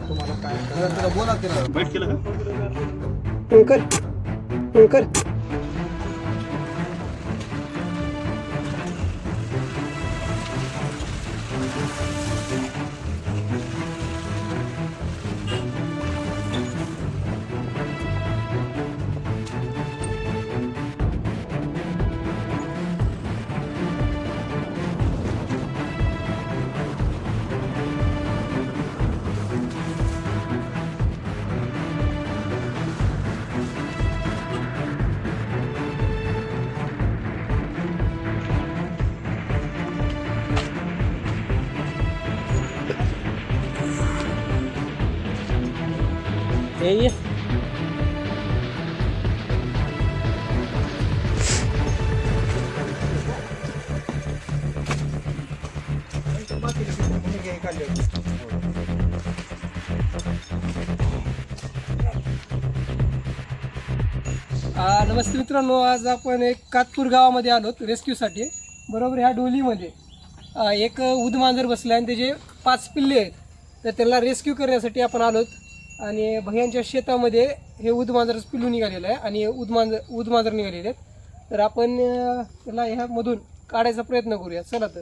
तुम्हाला काय बोला तिला अंकल अंकल. ये आ, नमस्ते मित्रांनो आज आपण एक कातपूर गावामध्ये आलो रेस्क्यूसाठी. बरोबर ह्या डोलीमध्ये. आ, एक उदमांजर बसलं आणि त्याचे पाच पिल्ले आहेत. तर त्याला रेस्क्यू करण्यासाठी आपण आलोत. आणि भैयांच्या शेतामध्ये हे उदमांजरच पिलू निघालेलं आहे आणि उदमांजर उदमांजर निघालेले आहेत. तर आपण त्याला ह्यामधून काढायचा प्रयत्न करूया. चला तर.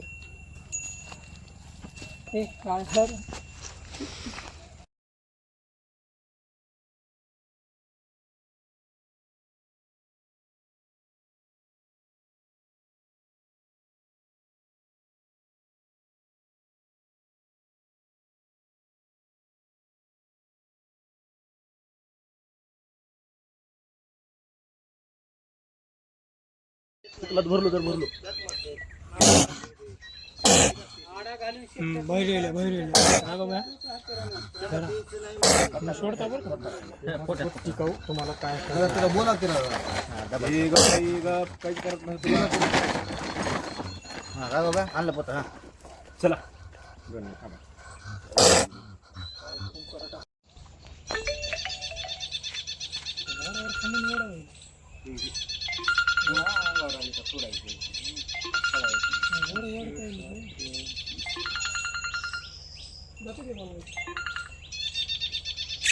हे काढ महिलेले महिलेले सोडता बरं टिकाऊ तुम्हाला काय तिला बोला तिला. काहीच करत नाही तुला. हा बाबा? आणलं पोत हा. चला.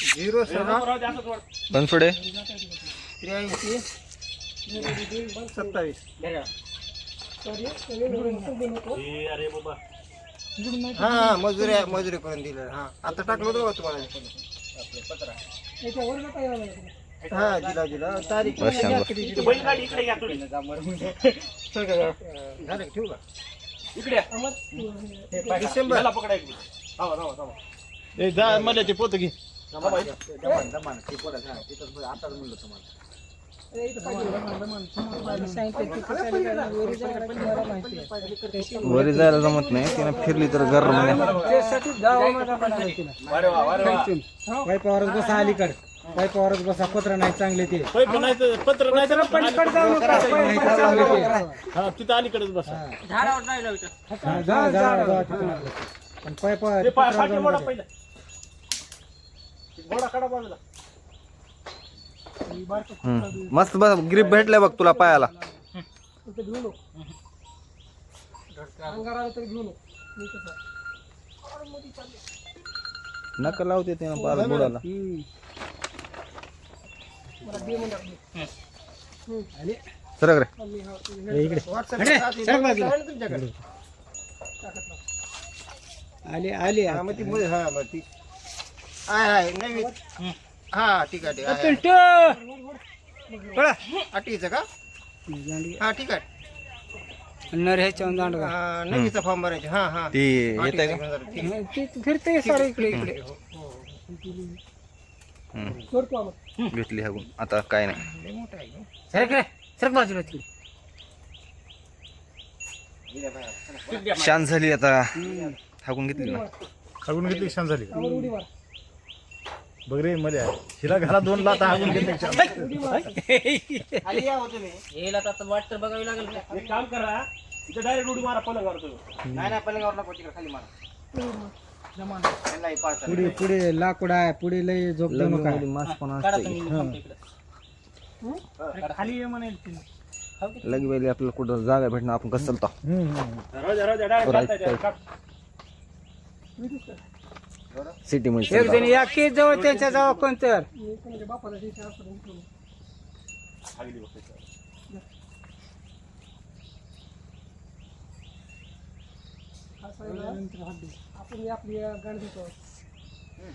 झिरो सहा बनफडे त्र्याऐंशी. सत्तावीस. अरे बाबा हा हा मजुरी मजुरी करून दिलं हा. आता टाकलं होतं तुम्हाला? हा दिला दिला. तारीख बस झालं? का? ठेवू का? इकडे या. डिसेंबर. याला पकडा एक मिनिट. थांबा थांबा थांबा. ए जा मला ते पोत घे. थांबा इथं. दमान दमान. ते पोराचं, हा, तिथंच आताच म्हणलं तुम्हाला. वरी जायला जमत नाही. तिने फिरली तर घर म्हणे अरे वा अरे वा. अलीकड. वायपावरच बसा पत्र नाही चांगले ते. पैप नाही तर पत्र नाही तर पलीकडे जाऊ नका, पलीकडे चांगले ते. हा तिथं अलीकडेच बसा. हा, जा, जा, जा, तिकडे. पण पाय- पाय- ते पा- पत्रावर पाठी जाऊ मोडा नका. पहिला. घोडा काढा बाजूला. मस्त बस ग्रीप भेटलाय बघ तुला पायाला. नको. लावते ते पाच बुडाला मला दे म्हणलं आपली. हम्म. आणि सरक रे हा-. आली आली हा मग ती हा मग ती आहे आहे नवीन हा ठीक आहे ठीक आहे का हा ठीक आहे नर हा नवीचा फॉर्म भरायचे हा हा ती येत आहे का हा, फिरते सारे इकडे इकडे. सोडतो आम्हाला. भेटली हागून आता काय नाही लय मोठं आहे गं. सरक रे सरक बाजूला तिकडे शांत झाली आता हागून घेतली ना खाऊन घेतली छान झाली आम्हाला उडी मार. बघ रे मध्ये आहे. हिला घरात दोन लाता हागून घेतली उडी मार. खाली या हो तुम्ही एक काम करा इथं डायरेक्ट उडी मारा पलंगावर तुम्ही नाही नाही पलंगावर नको तिकडे खाली मारा. पुढे पुढे लाकूड आहे पुढे लय झोप नका मास पण असते. खाली लगी वेळी आपल्याला कुठं जागा भेटणं आपण कसं चालतो. सिटी मध्ये या की जवळ त्यांच्या जवळ कोण म्हणतो. खाली बघ त्याच्यावर. असं आहे ही आपली गाडी देतो हा.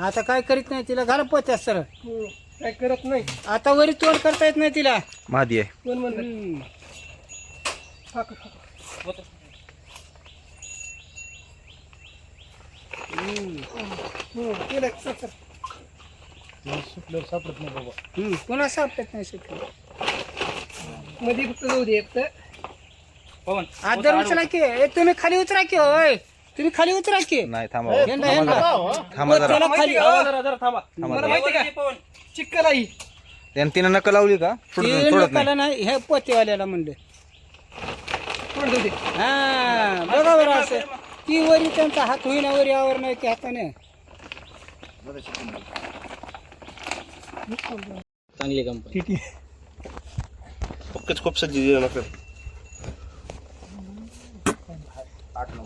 आता काय करीत नाही तिला घाल पोत्यात सर हम्म. काय करत नाही आता वरी तोड करता येत नाही तिला महादी आहे कोण म्हणलं हम्म. फाक चल, चल. हम्म. पुन्हा सापडत नाही सुटलं? मध्ये फक्त जाऊ दे एक तर. उचला की. ए, तुम्ही खाली उतरा की होय. तुम्ही खाली उतरा की. नाही थांबा. थांबा जरा. त्याला खाली. जरा, जरा, जरा थांबा. मला माहिती का? चिक्कल आई. त्यानं तिनं नका लावली का? ते सोडत सोडत नाही. लोकाला नाही हे पोतेवाल्याला म्हणलं. थोडं जाऊ दे. हा बघा बरं असं. ती वरी त्यांचा हात होईना वरी आवर नाही की हाताने. पक्कच खूप सज्जी दिलं नसेल.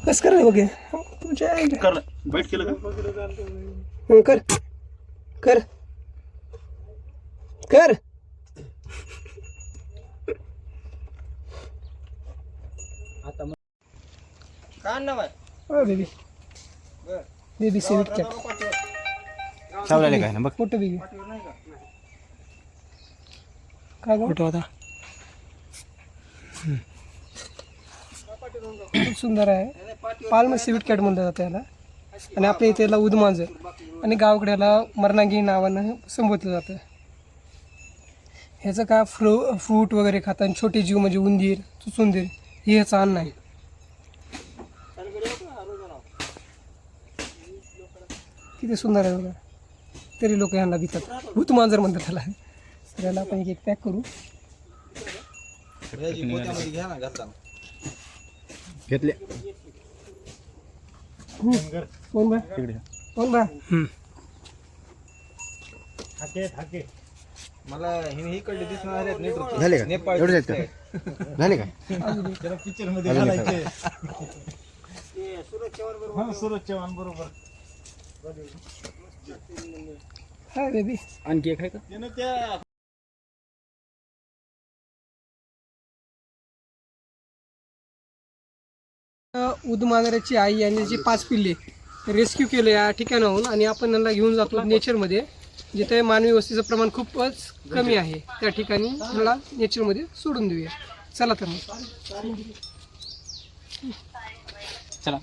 कस कर बघे तुमच्या आईला. कर ना. बैठ केलं का? हं, कर. कर. कर. आहे हो बेबी. बेबी सिविक कॅट सावलेले काय ना बघ. बेबी? काय फोटो होता खूप सुंदर आहे. पाल्म सिविक कॅट म्हणलं जातं याला. आणि आपल्या इथे याला उदमांजर आणि गावाकडे याला मरनागी नावानं संबोधलं जातं. ह्याचं काय फ्रू फ्रूट वगैरे खातात. आणि छोटे जीव म्हणजे उंदीर चुचुंदीर हे ह्याचं अन्न आहे. किती सुंदर आहे बघा. तरी लोक ह्यांना भितात भूत मांजर म्हणतात त्याला. तर याला आपण एक एक पॅक करू. घेतले. कोण बा? कोण बा? मला ही कडले दिसणार आहेत झाले का? नेपाळ एवढे आहेत का? झाले का? Hi baby. आणखी एक आहे का? उदमांजराची आई आणि जी पाच पिल्ले रेस्क्यू केले या ठिकाणाहून आणि आपण त्यांना घेऊन जातो नेचरमध्ये जिथे मानवी वस्तीचं प्रमाण खूपच कमी आहे. त्या ठिकाणी ह्याला नेचरमध्ये सोडून देऊया. चला तर मग. चला.